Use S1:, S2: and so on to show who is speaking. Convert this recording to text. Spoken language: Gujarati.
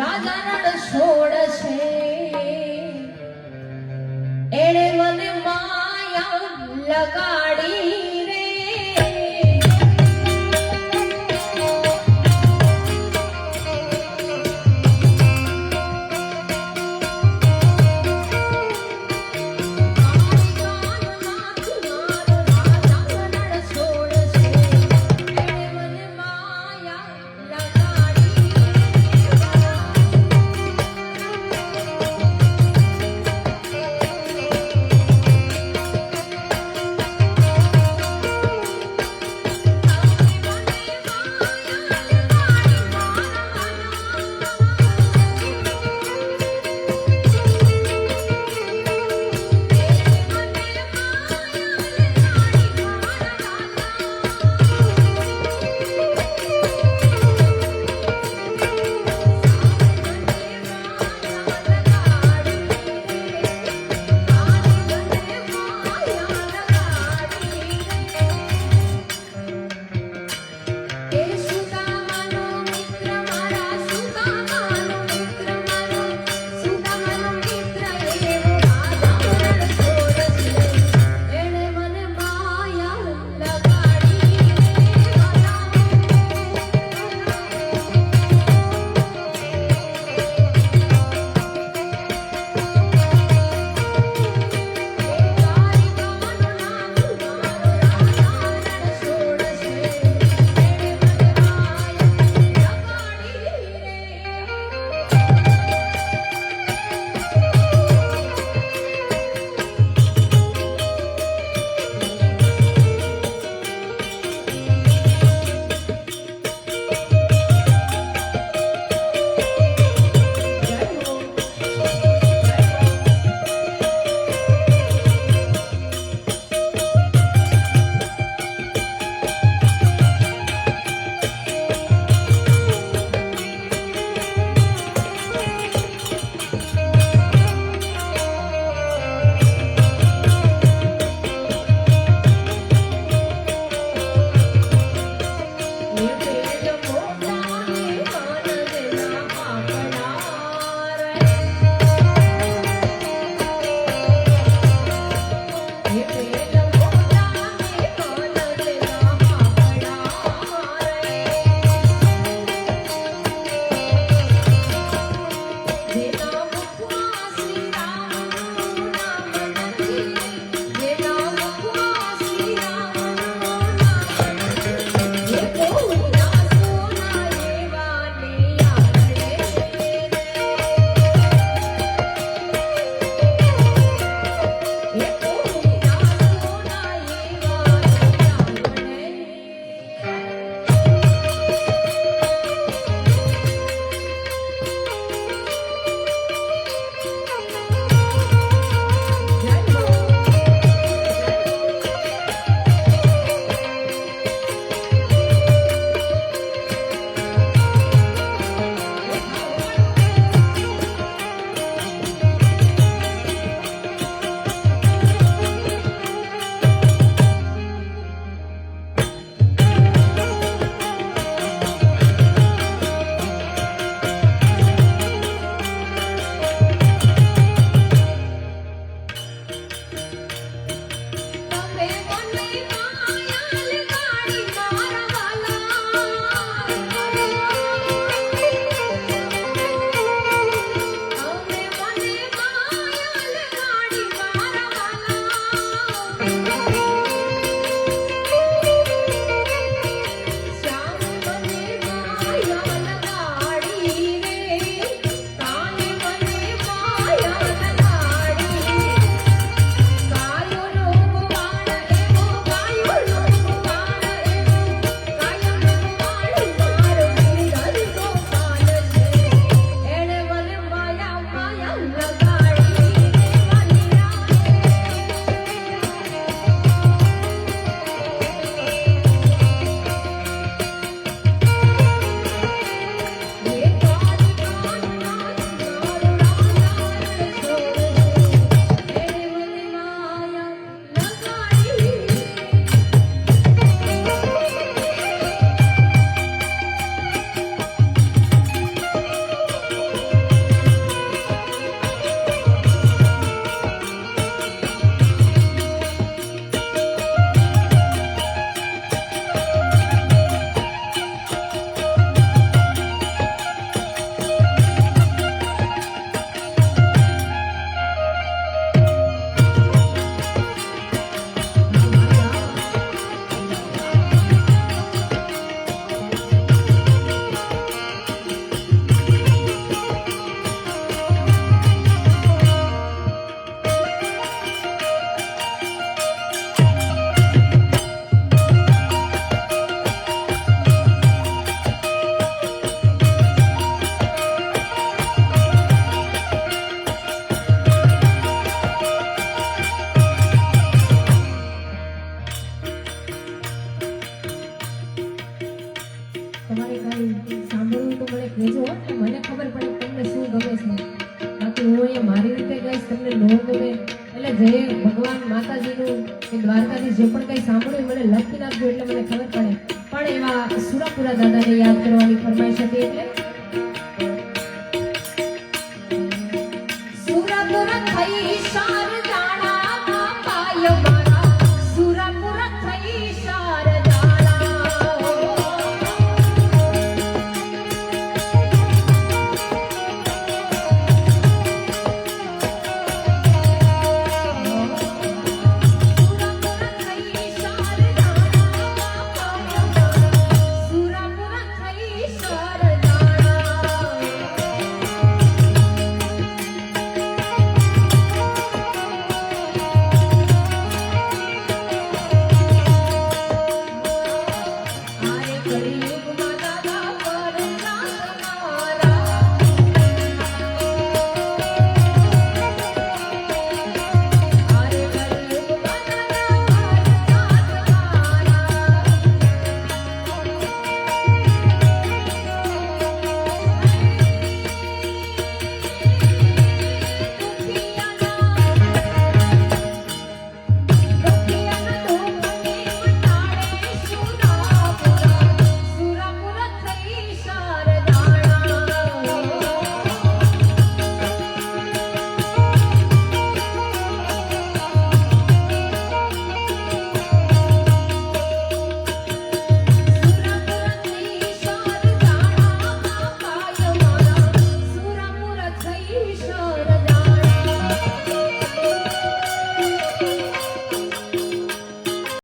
S1: રાજાના છોડ છે. એણે મને માયા લગાડી. ભગવાન માતાજીનું કે દ્વારકાથી જે પણ કંઈ સાંભળ્યું મને લખી નાખજો એટલે મને ખબર પડે. પણ એવા સુરાપુરા દાદાને યાદ કરવાની ફરમાઈશ હતી એટલે